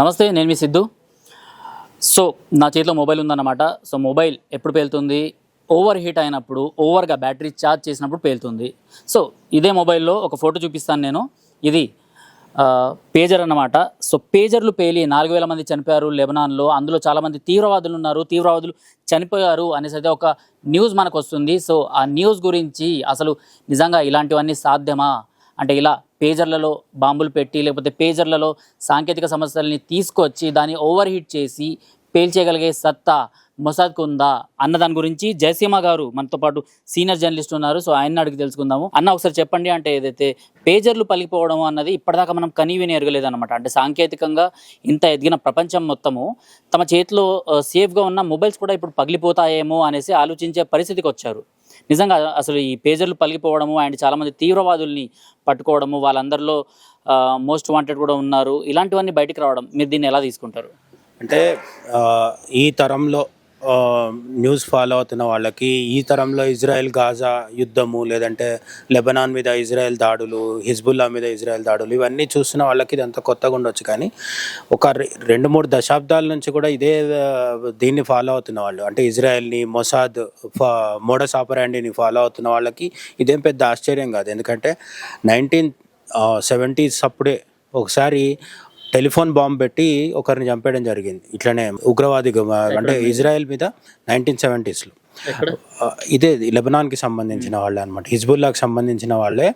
నమస్తే నేను మీ సిద్ధు. సో నా చేతిలో మొబైల్ ఉందన్నమాట. సో మొబైల్ ఎప్పుడు పేలుతుంది? ఓవర్ హీట్ అయినప్పుడు ఓవర్గా బ్యాటరీ ఛార్జ్ చేసినప్పుడు పేలుతుంది. సో ఇదే మొబైల్లో ఒక ఫోటో చూపిస్తాను నేను. ఇది పేజర్ అన్నమాట. సో పేజర్లు పేలి నాలుగు వేల మంది చనిపోయారు లెబనాన్లో. అందులో చాలామంది తీవ్రవాదులు ఉన్నారు. తీవ్రవాదులు చనిపోయారు అనేసి అయితే ఒక న్యూస్ మనకు వస్తుంది. సో ఆ న్యూస్ గురించి అసలు నిజంగా ఇలాంటివన్నీ సాధ్యమా? అంటే ఇలా పేజర్లలో బాంబులు పెట్టి లేకపోతే పేజర్లలో సాంకేతిక సమస్యల్ని తీసుకొచ్చి దాన్ని ఓవర్ హీట్ చేసి పేల్చేయగలిగే సత్తా మొసాద్కు ఉందా అన్న దాని గురించి జయసీమ గారు మనతో పాటు సీనియర్ జర్నలిస్ట్ ఉన్నారు. సో ఆయన అడిగి తెలుసుకుందాము. అన్న ఒకసారి చెప్పండి. అంటే ఏదైతే పేజర్లు పలికిపోవడం అన్నది ఇప్పటిదాకా మనం కనీవిని ఎరగలేదన్నమాట. అంటే సాంకేతికంగా ఇంత ఎదిగిన ప్రపంచం మొత్తము తమ చేతిలో సేఫ్గా ఉన్న మొబైల్స్ కూడా ఇప్పుడు పగిలిపోతాయేమో అనేసి ఆలోచించే పరిస్థితికి వచ్చారు. నిజంగా అసలు ఈ పేజర్లు పలిగిపోవడము అండ్ చాలామంది తీవ్రవాదుల్ని పట్టుకోవడము వాళ్ళందరిలో మోస్ట్ వాంటెడ్ కూడా ఉన్నారు. ఇలాంటివన్నీ బయటకు రావడం మీరు దీన్ని ఎలా తీసుకుంటారు? అంటే ఈ తరంలో న్యూస్ ఫాలో అవుతున్న వాళ్ళకి ఈ తరంలో ఇజ్రాయెల్ గాజా యుద్ధము లేదంటే లెబనాన్ మీద ఇజ్రాయెల్ దాడులు హిజ్బుల్లా మీద ఇజ్రాయెల్ దాడులు ఇవన్నీ చూస్తున్న వాళ్ళకి ఇదంతా కొత్తగా ఉండొచ్చు. కానీ ఒక రె- రెండు మూడు దశాబ్దాల నుంచి కూడా ఇదే దీన్ని ఫాలో అవుతున్న వాళ్ళు. అంటే ఇజ్రాయెల్ని మొసాద్ ఫా మోడస్ ఆపరాండిని ఫాలో అవుతున్న వాళ్ళకి ఇదేం పెద్ద ఆశ్చర్యం కాదు. ఎందుకంటే నైన్టీన్ సెవెంటీస్ అప్పుడే ఒకసారి టెలిఫోన్ బాంబ్ పెట్టి ఒకరిని చంపేయడం జరిగింది. ఇట్లనే ఉగ్రవాది అంటే ఇజ్రాయెల్ మీద నైన్టీన్ సెవెంటీస్లో. ఇదే లెబనాన్కి సంబంధించిన వాళ్ళే అనమాట హిజ్బుల్లాకి సంబంధించిన వాళ్ళే.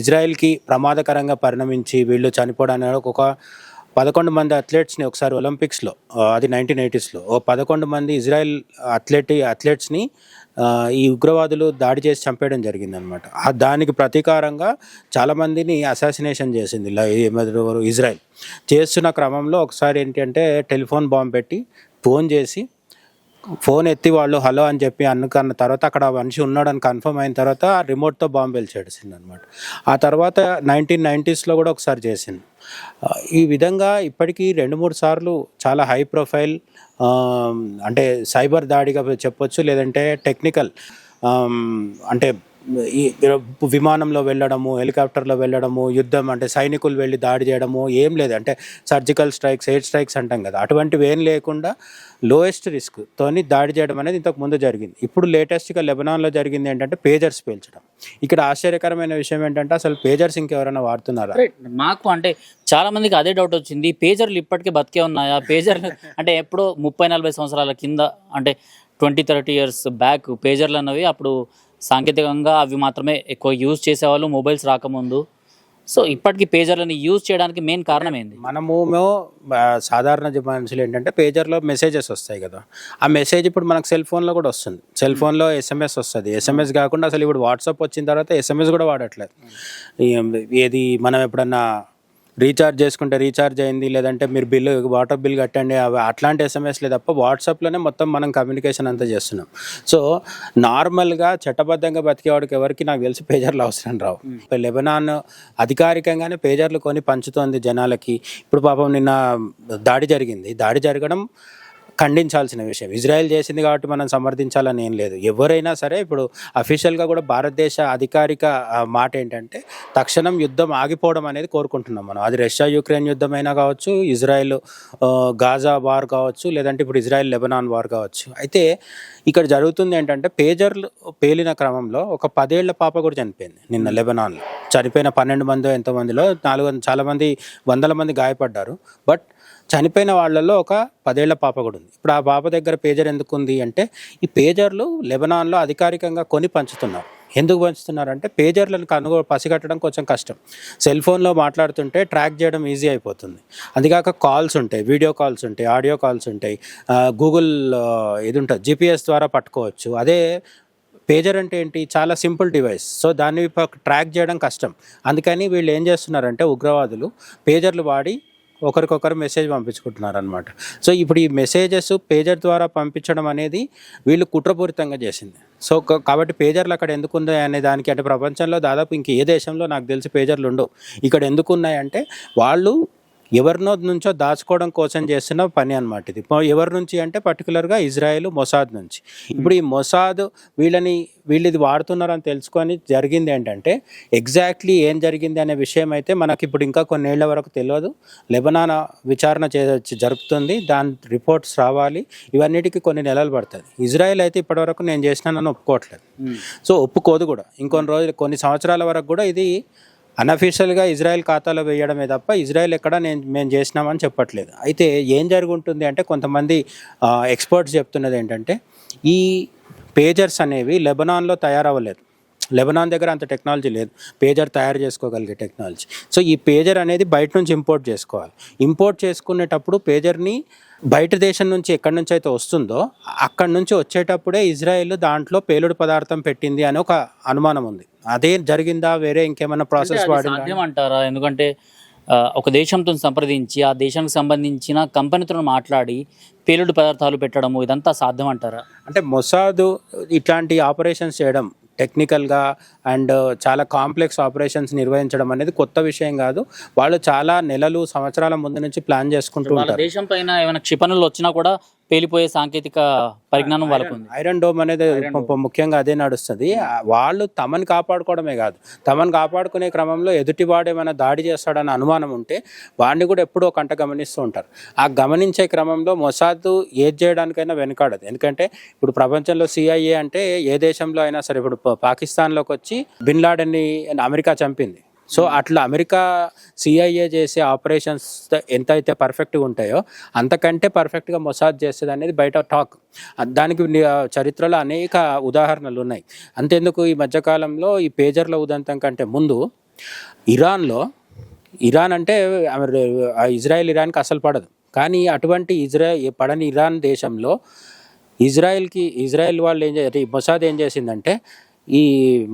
ఇజ్రాయెల్కి ప్రమాదకరంగా పరిణమించి వీళ్ళు చనిపోవడానికి ఒక పదకొండు మంది అథ్లెట్స్ని ఒకసారి ఒలింపిక్స్లో అది నైన్టీన్ ఎయిటీస్లో. ఓ పదకొండు మంది ఇజ్రాయెల్ అథ్లెట్ అథ్లెట్స్ని ఈ ఉగ్రవాదులు దాడి చేసి చంపేయడం జరిగిందనమాట అనమాట దానికి ప్రతీకారంగా చాలామందిని అసాసినేషన్ చేసింది ఇజ్రాయెల్. చేస్తున్న క్రమంలో ఒకసారి ఏంటంటే టెలిఫోన్ బాంబ్ పెట్టి ఫోన్ చేసి ఫోన్ ఎత్తి వాళ్ళు హలో అని చెప్పి అనుకున్న తర్వాత అక్కడ ఆ మనిషి ఉన్నాడని కన్ఫర్మ్ అయిన తర్వాత రిమోట్తో బాంబు పేల్చేసింది అనమాట ఆ తర్వాత నైన్టీన్ నైంటీస్లో కూడా ఒకసారి చేసింది. ఈ విధంగా ఇప్పటికీ రెండు మూడు సార్లు చాలా హై ప్రొఫైల్ అంటే సైబర్ దాడిగా చెప్పొచ్చు లేదంటే టెక్నికల్ అంటే ఈ విమానంలో వెళ్ళడము హెలికాప్టర్లో వెళ్ళడము యుద్ధం అంటే సైనికులు వెళ్ళి దాడి చేయడము ఏం లేదు. అంటే సర్జికల్ స్ట్రైక్స్ ఎయిర్ స్ట్రైక్స్ అంటాం కదా అటువంటివి ఏం లేకుండా లోయెస్ట్ రిస్క్ తోని దాడి చేయడం అనేది ఇంతకు ముందు జరిగింది. ఇప్పుడు లేటెస్ట్గా లెబనాన్లో జరిగింది ఏంటంటే పేజర్స్ పేల్చడం. ఇక్కడ ఆశ్చర్యకరమైన విషయం ఏంటంటే అసలు పేజర్స్ ఇంకెవరైనా వాడుతున్నారా? మాకు అంటే చాలా మందికి అదే డౌట్ వచ్చింది. పేజర్లు ఇప్పటికే బతికే ఉన్నాయా? పేజర్లు అంటే ఎప్పుడో ముప్పై నలభై సంవత్సరాల కింద అంటే ట్వంటీ థర్టీ ఇయర్స్ బ్యాక్ పేజర్లు అన్నవి అప్పుడు సాంకేతికంగా అవి మాత్రమే ఎక్కువ యూజ్ చేసేవాళ్ళు మొబైల్స్ రాకముందు. సో ఇప్పటికీ పేజర్లని యూజ్ చేయడానికి మెయిన్ కారణం ఏంది? మనము సాధారణ మనుషులు ఏంటంటే పేజర్లో మెసేజెస్ వస్తాయి కదా. ఆ మెసేజ్ ఇప్పుడు మనకు సెల్ ఫోన్లో కూడా వస్తుంది. సెల్ ఫోన్లో ఎస్ఎంఎస్ వస్తుంది. ఎస్ఎంఎస్ కాకుండా అసలు ఇప్పుడు వాట్సాప్ వచ్చిన తర్వాత ఎస్ఎంఎస్ కూడా వాడట్లేదు. ఏది మనం ఎప్పుడన్నా రీఛార్జ్ చేసుకుంటే రీఛార్జ్ అయింది లేదంటే మీరు బిల్లు వాటర్ బిల్ కట్టండి అవి అట్లాంటి ఎస్ఎంఎస్లే తప్ప వాట్సాప్లోనే మొత్తం మనం కమ్యూనికేషన్ అంతా చేస్తున్నాం. సో నార్మల్గా చట్టబద్ధంగా బతికేవాడికి ఎవరికి నాకు తెలిసి పేజర్లు అవసరం రావు. ఇప్పుడు లెబనాన్ అధికారికంగానే పేజర్లు కొని పంచుతోంది జనాలకి. ఇప్పుడు పాపం నిన్న దాడి జరిగింది. దాడి జరగడం ఖండించాల్సిన విషయం. ఇజ్రాయెల్ చేసింది కాబట్టి మనం సమర్థించాలని ఏం లేదు. ఎవరైనా సరే ఇప్పుడు అఫీషియల్గా కూడా భారతదేశ అధికారిక మాట ఏంటంటే తక్షణం యుద్ధం ఆగిపోవడం అనేది కోరుకుంటున్నాం మనం. అది రష్యా యుక్రెయిన్ యుద్ధమైనా కావచ్చు ఇజ్రాయెల్ గాజా వార్ కావచ్చు లేదంటే ఇప్పుడు ఇజ్రాయెల్ లెబనాన్ వార్ కావచ్చు. అయితే ఇక్కడ జరుగుతుంది ఏంటంటే పేజర్లు పేలిన క్రమంలో ఒక పదేళ్ళ పాప కూడా చనిపోయింది నిన్న లెబనాన్లో. చనిపోయిన పన్నెండు మంది ఎంతమందిలో నాలుగు చాలామంది వందల మంది గాయపడ్డారు. బట్ చనిపోయిన వాళ్ళల్లో ఒక పదేళ్ళ పాప కూడా ఉంది. ఇప్పుడు ఆ పాప దగ్గర పేజర్ ఎందుకు ఉంది అంటే ఈ పేజర్లు లెబనాన్లో అధికారికంగా కొని పంచుతున్నారు. ఎందుకు పంచుతున్నారంటే పేజర్లను కనుగో పసిగట్టడం కొంచెం కష్టం. సెల్ ఫోన్లో మాట్లాడుతుంటే ట్రాక్ చేయడం ఈజీ అయిపోతుంది. అందుకాక కాల్స్ ఉంటాయి వీడియో కాల్స్ ఉంటాయి ఆడియో కాల్స్ ఉంటాయి. గూగుల్ ఇది ఉంటుంది జీపీఎస్ ద్వారా పట్టుకోవచ్చు. అదే పేజర్ అంటే ఏంటి? చాలా సింపుల్ డివైస్. సో దాన్ని ట్రాక్ చేయడం కష్టం. అందుకని వీళ్ళు ఏం చేస్తున్నారంటే ఉగ్రవాదులు పేజర్లు వాడి ఒకరికొకరు మెసేజ్ పంపించుకుంటున్నారు అనమాట సో ఇప్పుడు ఈ మెసేజెస్ పేజర్ ద్వారా పంపించడం అనేది వీళ్ళు కుట్రపూరితంగా చేసింది. సో కాబట్టి పేజర్లు అక్కడ ఎందుకు ఉన్నాయి అనే దానికి అంటే ప్రపంచంలో దాదాపు ఇంక ఏ దేశంలో నాకు తెలిసి పేజర్లు ఉండవు. ఇక్కడ ఎందుకు ఉన్నాయంటే వాళ్ళు ఎవరినో నుంచో దాచుకోవడం కోసం చేస్తున్న పని అనమాట ఇది. ఎవరి నుంచి అంటే పర్టికులర్గా ఇజ్రాయెల్ మొసాద్ నుంచి. ఇప్పుడు ఈ మొసాద్ వీళ్ళని వీళ్ళు ఇది వాడుతున్నారని తెలుసుకొని జరిగింది ఏంటంటే ఎగ్జాక్ట్లీ ఏం జరిగింది అనే విషయం అయితే మనకి ఇప్పుడు ఇంకా కొన్నేళ్ళ వరకు తెలియదు. లెబనాన్ విచారణ చే జరుపుతుంది. దాని రిపోర్ట్స్ రావాలి. ఇవన్నిటికీ కొన్ని నెలలు పడుతుంది. ఇజ్రాయెల్ అయితే ఇప్పటివరకు నేను చేసినానని ఒప్పుకోవట్లేదు. సో ఒప్పుకోదు కూడా. ఇంకొన్ని రోజులు కొన్ని సంవత్సరాల వరకు కూడా ఇది అన్అఫీషియల్గా ఇజ్రాయెల్ ఖాతాలో వేయడమే తప్ప ఇజ్రాయెల్ ఎక్కడ నేను మేము చేసినామని చెప్పట్లేదు. అయితే ఏం జరుగుంటుంది అంటే కొంతమంది ఎక్స్పర్ట్స్ చెప్తున్నది ఏంటంటే ఈ పేజర్స్ అనేవి లెబనాన్లో తయారవ్వలేదు. లెబనాన్ దగ్గర అంత టెక్నాలజీ లేదు. పేజర్ తయారు చేసుకోగలిగే టెక్నాలజీ సో ఈ పేజర్ అనేది బయట నుంచి ఇంపోర్ట్ చేసుకోవాలి. ఇంపోర్ట్ చేసుకునేటప్పుడు పేజర్ని బయట దేశం నుంచి ఎక్కడి నుంచి అయితే వస్తుందో అక్కడి నుంచి వచ్చేటప్పుడే ఇజ్రాయెల్ దాంట్లో పేలుడు పదార్థం పెట్టింది అని ఒక అనుమానం ఉంది. అదే జరిగిందా? వేరే ఇంకేమైనా ప్రాసెస్ సాధ్యం అంటారా ఎందుకంటే ఒక దేశంతో సంప్రదించి ఆ దేశానికి సంబంధించిన కంపెనీతో మాట్లాడి పేలుడు పదార్థాలు పెట్టడము ఇదంతా సాధ్యం అంటారా అంటే మొసాద్ ఇట్లాంటి ఆపరేషన్స్ చేయడం టెక్నికల్గా అండ్ చాలా కాంప్లెక్స్ ఆపరేషన్స్ నిర్వహించడం అనేది కొత్త విషయం కాదు. వాళ్ళు చాలా నెలలు సంవత్సరాల ముందు నుంచి ప్లాన్ చేసుకుంటూ ఉంటారు. దేశం పైన ఏమైనా క్షిపణులు వచ్చినా కూడా పేలిపోయే సాంకేతిక పరిజ్ఞానం వాళ్ళకు ఉంది ఐరన్ డోమ్ అనేది ముఖ్యంగా అదే నడుస్తుంది. వాళ్ళు తమని కాపాడుకోవడమే కాదు. తమని కాపాడుకునే క్రమంలో ఎదుటివాడు ఏమైనా దాడి చేస్తాడన్న అనుమానం ఉంటే వాడిని కూడా ఎప్పుడూ ఒక కంట గమనిస్తూ ఉంటారు. ఆ గమనించే క్రమంలో మొసాద్ ఏది చేయడానికైనా వెనకాడదు. ఎందుకంటే ఇప్పుడు ప్రపంచంలో సిఐఏ అంటే ఏ దేశంలో అయినా సరే ఇప్పుడు పాకిస్తాన్లోకి వచ్చి బిన్ లాడెన్ని అమెరికా చంపింది. సో అట్లా అమెరికా సిఐఏ చేసే ఆపరేషన్స్ ఎంత అయితే పర్ఫెక్ట్గా ఉంటాయో అంతకంటే పర్ఫెక్ట్గా మొసాద్ చేస్తుంది అనేది బయట టాక్ దానికి చరిత్రలో అనేక ఉదాహరణలు ఉన్నాయి. అంతేందుకు ఈ మధ్యకాలంలో ఈ పేజర్ల ఉదంతం కంటే ముందు ఇరాన్లో ఇరాన్ అంటే ఇజ్రాయెల్ ఇరాన్కి అసలు పడదు. కానీ అటువంటి ఇజ్రాయెల్ పడని ఇరాన్ దేశంలో ఇజ్రాయెల్కి ఇజ్రాయెల్ వాళ్ళు ఏం చే మొసాద్ ఏం చేసిందంటే ఈ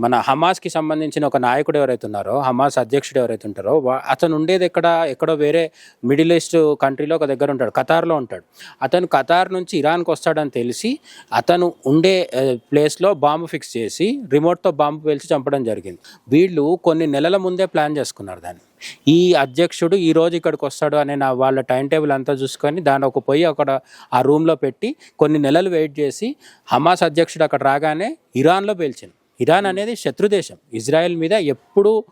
మన హమాస్కి సంబంధించిన ఒక నాయకుడు ఎవరైతే ఉన్నారో హమాస్ అధ్యక్షుడు ఎవరైతే ఉంటారో అతను ఉండేది ఎక్కడ ఎక్కడో వేరే మిడిల్ ఈస్ట్ కంట్రీలో ఒక దగ్గర ఉంటాడు ఖతార్లో ఉంటాడు. అతను ఖతార్ నుంచి ఇరాన్కి వస్తాడని తెలిసి అతను ఉండే ప్లేస్లో బాంబు ఫిక్స్ చేసి రిమోట్తో బాంబు పేల్చి చంపడం జరిగింది. వీళ్ళు కొన్ని నెలల ముందే ప్లాన్ చేసుకున్నారు దాన్ని. ఈ అధ్యక్షుడు ఈ రోజు ఇక్కడికి వస్తాడు అనే నా వాళ్ళ టైం టేబుల్ అంతా చూసుకొని దాని ఒక పొయ్యి అక్కడ ఆ రూమ్లో పెట్టి కొన్ని నెలలు వెయిట్ చేసి హమాస్ అధ్యక్షుడు అక్కడ రాగానే ఇరాన్లో పేల్చింది. ఇరాన్ అనేది శత్రు దేశం. ఇజ్రాయెల్ మీద ఎప్పుడూ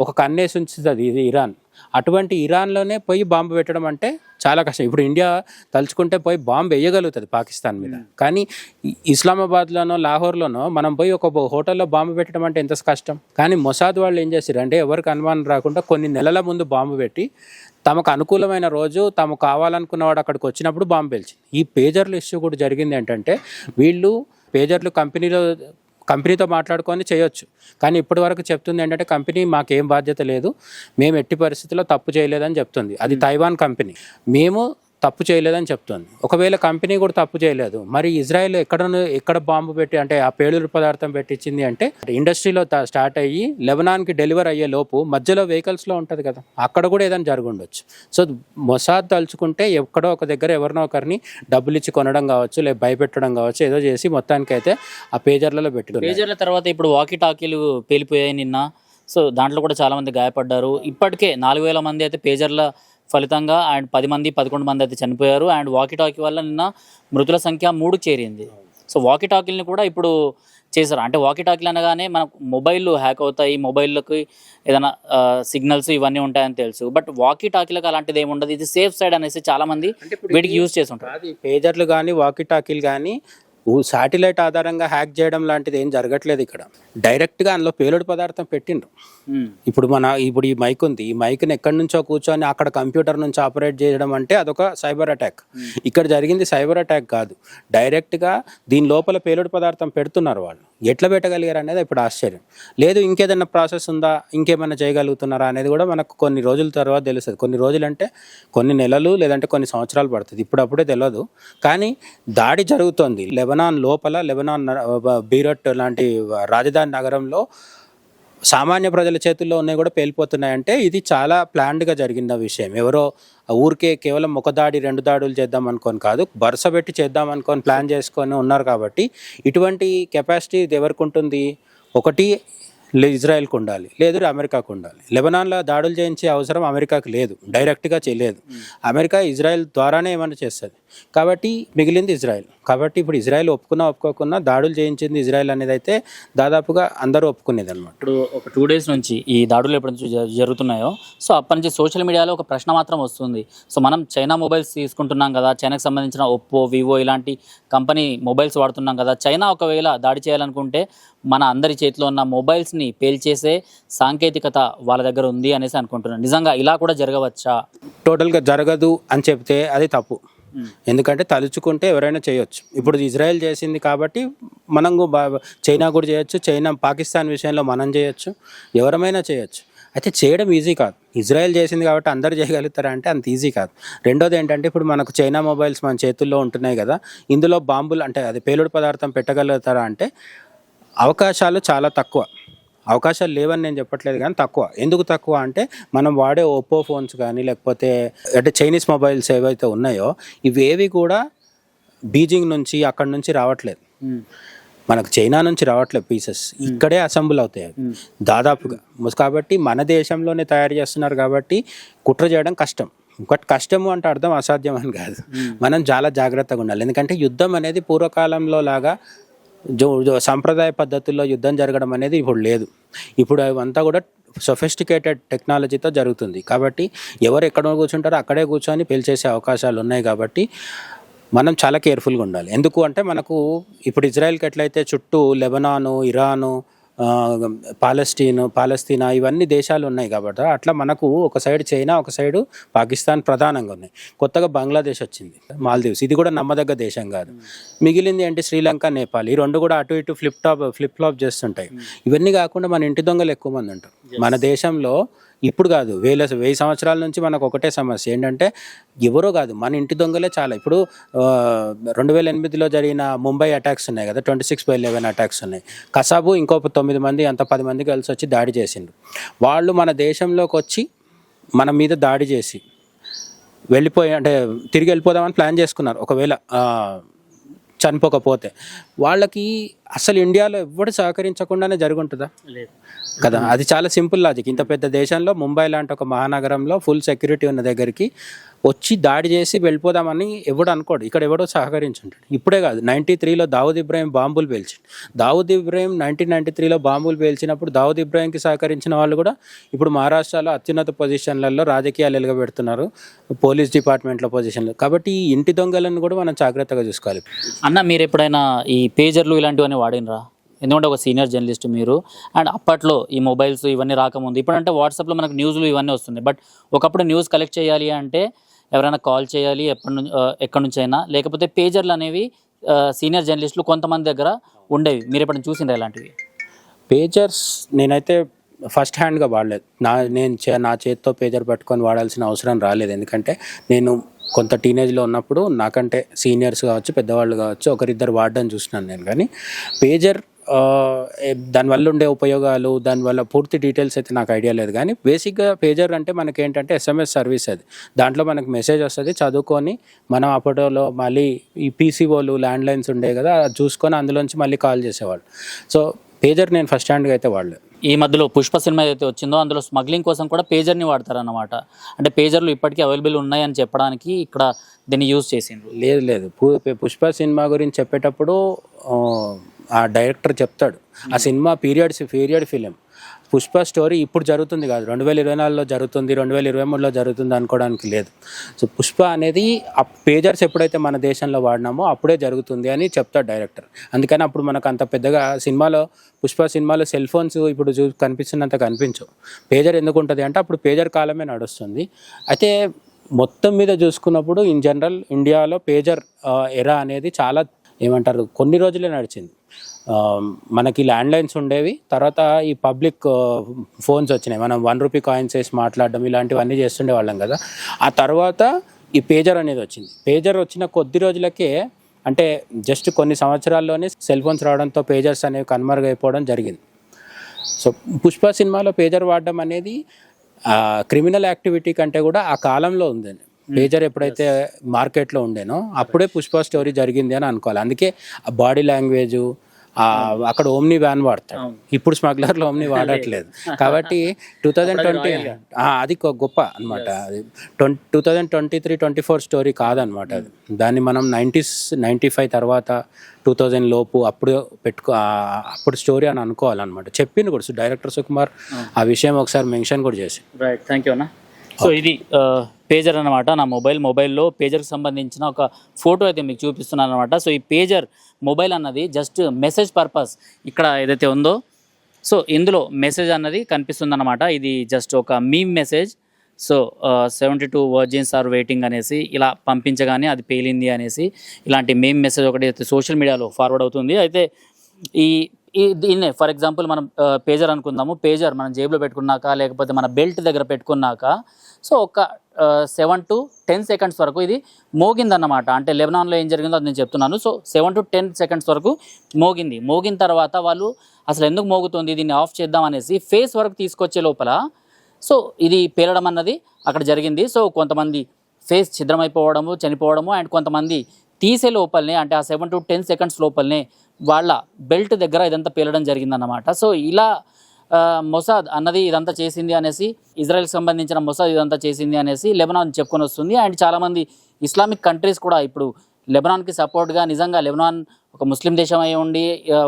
ఒక కన్నేసి ఉంచుతుంది ఇది ఇరాన్. అటువంటి ఇరాన్లోనే పోయి బాంబు పెట్టడం అంటే చాలా కష్టం. ఇప్పుడు ఇండియా తలుచుకుంటే పోయి బాంబు వేయగలుగుతుంది పాకిస్తాన్ మీద. కానీ ఈ- ఇస్లామాబాద్లోనో లాహోర్లోనో మనం పోయి ఒక హోటల్లో బాంబు పెట్టడం అంటే ఎంత కష్టం? కానీ మొసాద్ వాళ్ళు ఏం చేశారు అంటే ఎవరికి అనుమానం రాకుండా కొన్ని నెలల ముందు బాంబు పెట్టి తమకు అనుకూలమైన రోజు తాము కావాలనుకున్నవాడు అక్కడికి వచ్చినప్పుడు బాంబు పేల్చింది. ఈ పేజర్ల ఇష్యూ కూడా జరిగింది ఏంటంటే వీళ్ళు పేజర్లు కంపెనీలో కంపెనీతో మాట్లాడుకొని చేయొచ్చు. కానీ ఇప్పటి వరకు చెప్తుంది ఏంటంటే కంపెనీ మాకేం బాధ్యత లేదు. మేము ఎట్టి పరిస్థితుల్లో తప్పు చేయలేదని చెప్తుంది. అది తైవాన్ కంపెనీ. మేము తప్పు చేయలేదని చెప్తుంది. ఒకవేళ కంపెనీ కూడా తప్పు చేయలేదు మరి ఇజ్రాయెల్ ఎక్కడ ఎక్కడ బాంబు పెట్టి అంటే ఆ పేలుడు పదార్థం పెట్టించింది అంటే ఇండస్ట్రీలో స్టార్ట్ అయ్యి లెబనాన్కి డెలివర్ అయ్యే లోపు మధ్యలో వెహికల్స్లో ఉంటుంది కదా అక్కడ కూడా ఏదైనా జరుగుండొచ్చు. సో మొసాద్ తలుచుకుంటే ఎక్కడో ఒక దగ్గర ఎవరినో ఒకరిని డబ్బులు ఇచ్చి కొనడం కావచ్చు లేదా భయపెట్టడం కావచ్చు ఏదో చేసి మొత్తానికైతే ఆ పేజర్లలో పెట్టుకున్నారు. పేజర్ల తర్వాత ఇప్పుడు వాకీ టాకీలు పేలిపోయాయి నిన్న. సో దాంట్లో కూడా చాలామంది గాయపడ్డారు. ఇప్పటికే నాలుగు వేల మంది అయితే పేజర్ల ఫలితంగా అండ్ పది మంది పదకొండు మంది అయితే చనిపోయారు. అండ్ వాకీ టాకీ వల్ల నిన్న మృతుల సంఖ్య మూడు చేరింది. సో వాకీ టాకీలని కూడా ఇప్పుడు చేశారు. అంటే వాకీ టాకీలు అనగానే మనకు మొబైల్ హ్యాక్ అవుతాయి మొబైల్లోకి ఏదైనా సిగ్నల్స్ ఇవన్నీ ఉంటాయని తెలుసు. బట్ వాకీ టాకీలకు అలాంటిది ఏమి ఉండదు ఇది సేఫ్ సైడ్ అనేసి చాలా మంది వీటికి యూజ్ చేసి ఉంటారు అది పేజర్లు కానీ వాకీ టాకీలు కానీ శాటిలైట్ ఆధారంగా హ్యాక్ చేయడం లాంటిది ఏం జరగట్లేదు ఇక్కడ. డైరెక్ట్గా అందులో పేలుడు పదార్థం పెట్టిండ్రు. ఇప్పుడు మన ఇప్పుడు ఈ మైక్ ఉంది. ఈ మైక్ని ఎక్కడి నుంచో కూర్చొని అక్కడ కంప్యూటర్ నుంచి ఆపరేట్ చేయడం అంటే అదొక సైబర్ అటాక్. ఇక్కడ జరిగింది సైబర్ అటాక్ కాదు. డైరెక్ట్గా దీని లోపల పేలుడు పదార్థం పెడుతున్నారు వాళ్ళు. ఎట్లా పెట్టగలిగారు అనేది ఇప్పుడు ఆశ్చర్యం. లేదు ఇంకేదైనా ప్రాసెస్ ఉందా? ఇంకేమైనా చేయగలుగుతున్నారా అనేది కూడా మనకు కొన్ని రోజుల తర్వాత తెలుస్తుంది. కొన్ని రోజులు అంటే కొన్ని నెలలు లేదంటే కొన్ని సంవత్సరాలు పడుతుంది. ఇప్పుడు అప్పుడే తెలియదు కానీ దాడి జరుగుతోంది. లెబనాన్ లోపల లెబనాన్ బీరట్ లాంటి రాజధాని నగరంలో సామాన్య ప్రజల చేతుల్లో ఉన్నాయి కూడా పేలిపోతున్నాయంటే ఇది చాలా ప్లాన్డ్గా జరిగిన విషయం. ఎవరో ఊరికే కేవలం ఒక దాడి రెండు దాడులు చేద్దాం అనుకోని కాదు వరుస పెట్టి చేద్దాం అనుకొని ప్లాన్ చేసుకొని ఉన్నారు కాబట్టి ఇటువంటి కెపాసిటీ ఇది ఎవరికి ఉంటుంది? ఒకటి ఇజ్రాయెల్కి ఉండాలి లేదు అమెరికాకు ఉండాలి. లెబనాన్లో దాడులు చేయించే అవసరం అమెరికాకు లేదు డైరెక్ట్గా చేయలేదు. అమెరికా ఇజ్రాయెల్ ద్వారానే ఏమైనా చేస్తుంది. కాబట్టి మిగిలింది ఇజ్రాయెల్. కాబట్టి ఇప్పుడు ఇజ్రాయెల్ ఒప్పుకున్నా ఒప్పుకోకున్నా దాడులు చేయించింది ఇజ్రాయెల్ అనేది అయితే దాదాపుగా అందరూ ఒప్పుకునేది అనమాట ఇప్పుడు ఒక టూ డేస్ నుంచి ఈ దాడులు ఎప్పటి నుంచి జరుగుతున్నాయో సో అప్పటి నుంచి సోషల్ మీడియాలో ఒక ప్రశ్న మాత్రం వస్తుంది. సో మనం చైనా మొబైల్స్ తీసుకుంటున్నాం కదా చైనాకి సంబంధించిన ఒప్పో వివో ఇలాంటి కంపెనీ మొబైల్స్ వాడుతున్నాం కదా చైనా ఒకవేళ దాడి చేయాలనుకుంటే మన అందరి చేతిలో ఉన్న మొబైల్స్ని పేల్చేసే సాంకేతికత వాళ్ళ దగ్గర ఉంది అనేసి అనుకుంటున్నాను. నిజంగా ఇలా కూడా జరగవచ్చా? టోటల్గా జరగదు అని చెప్తే అది తప్పు. ఎందుకంటే తలుచుకుంటే ఎవరైనా చేయొచ్చు. ఇప్పుడు ఇజ్రాయెల్ చేసింది కాబట్టి మనం చైనా కూడా చేయొచ్చు చైనా పాకిస్తాన్ విషయంలో మనం చేయొచ్చు ఎవరమైనా చేయొచ్చు. అయితే చేయడం ఈజీ కాదు. ఇజ్రాయెల్ చేసింది కాబట్టి అందరు చేయగలుగుతారా అంటే అంత ఈజీ కాదు. రెండోది ఏంటంటే ఇప్పుడు మనకు చైనా మొబైల్స్ మన చేతుల్లో ఉంటున్నాయి కదా ఇందులో బాంబులు అంటే అది పేలుడు పదార్థం పెట్టగలుగుతారా అంటే అవకాశాలు చాలా తక్కువ. అవకాశాలు లేవని నేను చెప్పట్లేదు కానీ తక్కువ. ఎందుకు తక్కువ అంటే మనం వాడే ఒప్పో ఫోన్స్ కానీ లేకపోతే అంటే చైనీస్ మొబైల్స్ ఏవైతే ఉన్నాయో ఇవేవి కూడా బీజింగ్ నుంచి అక్కడ నుంచి రావట్లేదు. మనకు చైనా నుంచి రావట్లేదు పీసెస్ ఇక్కడే అసెంబుల్ అవుతాయి అవి. దాదాపుగా. కాబట్టి మన దేశంలోనే తయారు చేస్తున్నారు కాబట్టి కుట్ర చేయడం కష్టం. బట్ కష్టము అంటే అర్థం అసాధ్యం అని కాదు. మనం చాలా జాగ్రత్తగా ఉండాలి. ఎందుకంటే యుద్ధం అనేది పూర్వకాలంలో లాగా సాంప్రదాయ పద్ధతుల్లో యుద్ధం జరగడం అనేది ఇప్పుడు లేదు. ఇప్పుడు అవంతా కూడా సొఫిస్టికేటెడ్ టెక్నాలజీతో జరుగుతుంది. కాబట్టి ఎవరు ఎక్కడ కూర్చుంటారో అక్కడే కూర్చొని పేల్చేసే అవకాశాలు ఉన్నాయి కాబట్టి మనం చాలా కేర్ఫుల్గా ఉండాలి. ఎందుకు అంటే మనకు ఇప్పుడు ఇజ్రాయెల్కి ఎట్లయితే చుట్టూ లెబనాను ఇరాను ఆ, పాలస్తీన్ పాలస్తీనా ఇవన్నీ దేశాలు ఉన్నాయి కాబట్టి అట్లా మనకు ఒక సైడ్ చైనా ఒక సైడు పాకిస్తాన్ ప్రధానంగా ఉన్నాయి. కొత్తగా బంగ్లాదేశ్ వచ్చింది మాల్దీవ్స్. ఇది కూడా నమ్మదగ్గ దేశం కాదు. మిగిలింది ఏంటి? శ్రీలంక నేపాల్. ఈ రెండు కూడా అటు ఇటు ఫ్లిప్ టాప్ ఫ్లిప్ ఫ్లాప్ చేస్తుంటాయి. ఇవన్నీ కాకుండా మన ఇంటి దొంగలు ఎక్కువ మంది ఉంటారు. మన దేశంలో ఇప్పుడు కాదు వేల వెయ్యి సంవత్సరాల నుంచి మనకు ఒకటే సమస్య. ఏంటంటే ఎవరో కాదు మన ఇంటి దొంగలే చాలా. ఇప్పుడు రెండు వేల ఎనిమిదిలో జరిగిన ముంబై అటాక్స్ ఉన్నాయి కదా twenty six by eleven attacks ఉన్నాయి. కసాబు ఇంకో తొమ్మిది మంది అంత పది మంది కలిసి వచ్చి దాడి చేసిండ్రు వాళ్ళు మన దేశంలోకి వచ్చి మన మీద దాడి చేసి వెళ్ళిపోయి అంటే తిరిగి వెళ్ళిపోదామని ప్లాన్ చేసుకున్నారు. ఒకవేళ చనిపోకపోతే వాళ్ళకి అసలు ఇండియాలో ఎవడు సహకరించకుండానే జరుగుంటుందా? లేదు. కదా అది చాలా సింపుల్ లాజిక్. ఇంత పెద్ద దేశంలో ముంబై లాంటి ఒక మహానగరంలో ఫుల్ సెక్యూరిటీ ఉన్న దగ్గరికి వచ్చి దాడి చేసి వెళ్ళిపోదామని ఎవడు అనుకోడు. ఇక్కడ ఎవడో సహకరించుంటాడు. ఇప్పుడే కాదు నైంటీ త్రీలో దావుద్ ఇబ్రాహిం బాంబులు పేల్చింది దావుద్ ఇబ్రాహిం నైన్టీన్ నైంటీ త్రీలో బాంబులు పేల్చినప్పుడు దావుద్ ఇబ్రాహింకి సహకరించిన వాళ్ళు కూడా ఇప్పుడు మహారాష్ట్రలో అత్యున్నత పొజిషన్లలో రాజకీయాలు ఎలుగబెడుతున్నారు. పోలీస్ డిపార్ట్మెంట్లో పొజిషన్లు. కాబట్టి ఈ ఇంటి దొంగలను కూడా మనం జాగ్రత్తగా చూసుకోవాలి. అన్న మీరు ఎప్పుడైనా ఈ పేజర్లు ఇలాంటివన్నీ వాడినరా? ఎందుకంటే ఒక సీనియర్ జర్నలిస్ట్ మీరు. అండ్ అప్పట్లో ఈ మొబైల్స్ ఇవన్నీ రాకముందు. ఇప్పుడంటే వాట్సాప్లో మనకు న్యూస్లు ఇవన్నీ వస్తున్నాయి. బట్ ఒకప్పుడు న్యూస్ కలెక్ట్ చేయాలి అంటే ఎవరైనా కాల్ చేయాలి ఎప్పటి నుంచి ఎక్కడి నుంచి అయినా లేకపోతే పేజర్లు అనేవి సీనియర్ జర్నలిస్టులు కొంతమంది దగ్గర ఉండేవి. మీరు ఎప్పుడైనా చూసిండ్రా ఇలాంటివి? పేజర్స్ నేనైతే ఫస్ట్ హ్యాండ్గా వాడలేదు. నా నేను చే నా చేతితో పేజర్ పట్టుకొని వాడాల్సిన అవసరం రాలేదు. ఎందుకంటే నేను కొంత టీనేజ్లో ఉన్నప్పుడు నాకంటే సీనియర్స్ కావచ్చు పెద్దవాళ్ళు కావచ్చు ఒకరిద్దరు వాడడం చూసినాను నేను. కానీ పేజర్ దానివల్ల ఉండే ఉపయోగాలు దానివల్ల పూర్తి డీటెయిల్స్ అయితే నాకు ఐడియా లేదు. కానీ బేసిక్గా పేజర్ అంటే మనకి ఏంటంటే ఎస్ఎంఎస్ సర్వీస్ అది. దాంట్లో మనకు మెసేజ్ వస్తుంది చదువుకొని మనం అప్పటిలో మళ్ళీ ఈ పీసీఓలు ల్యాండ్ లైన్స్ ఉండే కదా అది చూసుకొని అందులోంచి మళ్ళీ కాల్ చేసేవాళ్ళు. సో పేజర్ నేను ఫస్ట్ హ్యాండ్గా అయితే వాడలేదు ఈ మధ్యలో పుష్ప సినిమా ఏదైతే వచ్చిందో అందులో స్మగ్లింగ్ కోసం కూడా పేజర్ని వాడతారన్నమాట. అంటే పేజర్లు ఇప్పటికీ అవైలబుల్ ఉన్నాయని చెప్పడానికి ఇక్కడ దీన్ని యూజ్ చేసిండ్రు. లేదు లేదు. పు- పుష్ప సినిమా గురించి చెప్పేటప్పుడు ఆ, డైరెక్టర్ చెప్తాడు. ఆ cinema periods period film. Pushpa story ఇప్పుడు జరుగుతుంది కాదు. రెండు వేల ఇరవై నాలుగులో జరుగుతుంది రెండు వేల ఇరవై మూడులో జరుగుతుంది అనుకోవడానికి లేదు. సో పుష్ప అనేది ఆ పేజర్స్ ఎప్పుడైతే మన దేశంలో వాడినామో అప్పుడే జరుగుతుంది అని చెప్తాడు డైరెక్టర్. అందుకని అప్పుడు మనకు అంత పెద్దగా సినిమాలో పుష్ప సినిమాలో సెల్ ఫోన్స్ ఇప్పుడు చూ కనిపిస్తున్నంత కనిపించవు. పేజర్ ఎందుకు ఉంటుంది అంటే అప్పుడు పేజర్ కాలమే నడుస్తుంది. అయితే మొత్తం మీద చూసుకున్నప్పుడు ఇన్ జనరల్ ఇండియాలో పేజర్ ఎరా అనేది చాలా ఏమంటారు కొన్ని రోజులే నడిచింది. మనకి ల్యాండ్ లైన్స్ ఉండేవి తర్వాత ఈ పబ్లిక్ ఫోన్స్ వచ్చినాయి. మనం వన్ రూపీ కాయిన్స్ వేసి మాట్లాడడం ఇలాంటివన్నీ చేస్తుండే వాళ్ళం కదా. ఆ తర్వాత ఈ పేజర్ అనేది వచ్చింది. పేజర్ వచ్చిన కొద్ది రోజులకే అంటే జస్ట్ కొన్ని సంవత్సరాల్లోనే సెల్ ఫోన్స్ రావడంతో పేజర్స్ అనేవి కనుమరుగైపోవడం జరిగింది. సో పుష్ప సినిమాలో పేజర్ వాడడం అనేది క్రిమినల్ యాక్టివిటీ కంటే కూడా ఆ కాలంలో ఉందండి. పేజర్ ఎప్పుడైతే మార్కెట్లో ఉండేనో అప్పుడే పుష్ప స్టోరీ జరిగింది అని అనుకోవాలి. అందుకే ఆ బాడీ లాంగ్వేజ్ ఆ, అక్కడ ఓమ్ని వ్యాన్ వాడతాడు. ఇప్పుడు స్మగ్లర్లు ఓమ్ని వాడట్లేదు. కాబట్టి టూ థౌజండ్ ట్వంటీ అది ఒక గొప్ప అనమాట అది twenty two thousand twenty three twenty four story కాదనమాట అది. దాన్ని మనం నైంటీస్ నైంటీ ఫైవ్ తర్వాత టూ థౌజండ్ లోపు అప్పుడు పెట్టుకో అప్పుడు స్టోరీ అని అనుకోవాలన్నమాట. చెప్పింది కూడా డైరెక్టర్ సుకుమార్. ఆ విషయం ఒకసారి మెన్షన్ కూడా చేసి. రైట్ థ్యాంక్ యూ అన్న. సో ఇది పేజర్ అనమాట నా మొబైల్. మొబైల్లో పేజర్కి సంబంధించిన ఒక ఫోటో అయితే మీకు చూపిస్తున్నాను అనమాట సో ఈ పేజర్ మొబైల్ అన్నది జస్ట్ మెసేజ్ పర్పస్ ఇక్కడ ఏదైతే ఉందో సో ఇందులో మెసేజ్ అన్నది కనిపిస్తుంది అనమాట ఇది జస్ట్ ఒక meme message so seventy two virgins are waiting అనేసి ఇలా పంపించగానే అది పేలింది అనేసి ఇలాంటి మేమ్ మెసేజ్ ఒకటి అయితే సోషల్ మీడియాలో ఫార్వర్డ్ అవుతుంది. అయితే ఈ ఈ దీన్నే ఫర్ ఎగ్జాంపుల్ మనం పేజర్ అనుకుందాము. పేజర్ మనం జేబులో పెట్టుకున్నాక లేకపోతే మన బెల్ట్ దగ్గర పెట్టుకున్నాక సో ఒక సెవెన్ టు టెన్ సెకండ్స్ వరకు ఇది మోగిందన్నమాట. అంటే లెబనాన్లో ఏం జరిగిందో అది నేను చెప్తున్నాను. So seven to ten seconds వరకు మోగింది. మోగిన తర్వాత వాళ్ళు అసలు ఎందుకు మోగుతుంది దీన్ని ఆఫ్ చేద్దాం అనేసి ఫేస్ వరకు తీసుకొచ్చే లోపల సో ఇది పేలడం అన్నది అక్కడ జరిగింది. సో కొంతమంది ఫేస్ ఛిద్రమైపోవడము చనిపోవడము అండ్ కొంతమంది తీసే లోపలనే అంటే ఆ సెవెన్ టు టెన్ సెకండ్స్ లోపలనే వాళ్ళ బెల్ట్ దగ్గర ఇదంతా పేలడం జరిగిందన్నమాట. సో ఇలా మొసాద్ అన్నది ఇదంతా చేసింది అనేసి ఇజ్రాయెల్కి సంబంధించిన మొసాద్ ఇదంతా చేసింది అనేసి లెబనాన్ చెప్పుకొని వస్తుంది. అండ్ చాలామంది ఇస్లామిక్ కంట్రీస్ కూడా ఇప్పుడు లెబనాన్కి సపోర్ట్గా నిజంగా లెబనాన్ ఒక ముస్లిం దేశం అయి ఉండి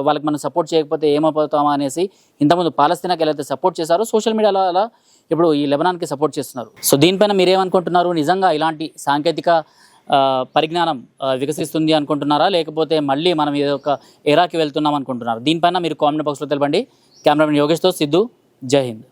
వాళ్ళకి మనం సపోర్ట్ చేయకపోతే ఏమైపోతామా అనేసి ఇంతకుముందు పాలస్తీనాకి ఎలా అయితే సపోర్ట్ చేశారో సోషల్ మీడియాలో అలా ఇప్పుడు ఈ లెబనాన్కి సపోర్ట్ చేస్తున్నారు. సో దీనిపైన మీరేమనుకుంటున్నారు? నిజంగా ఇలాంటి సాంకేతిక పరిజ్ఞానం వికసిస్తుంది అనుకుంటున్నారా? లేకపోతే మళ్ళీ మనం ఏదో ఒక ఎరాకి వెళ్తున్నాం అనుకుంటున్నారు? దీనిపైన మీరు కామెంట్ బాక్స్లో తెలపండి. కెమెరామెన్ యోగేష్తో సిద్ధు. జై హింద్.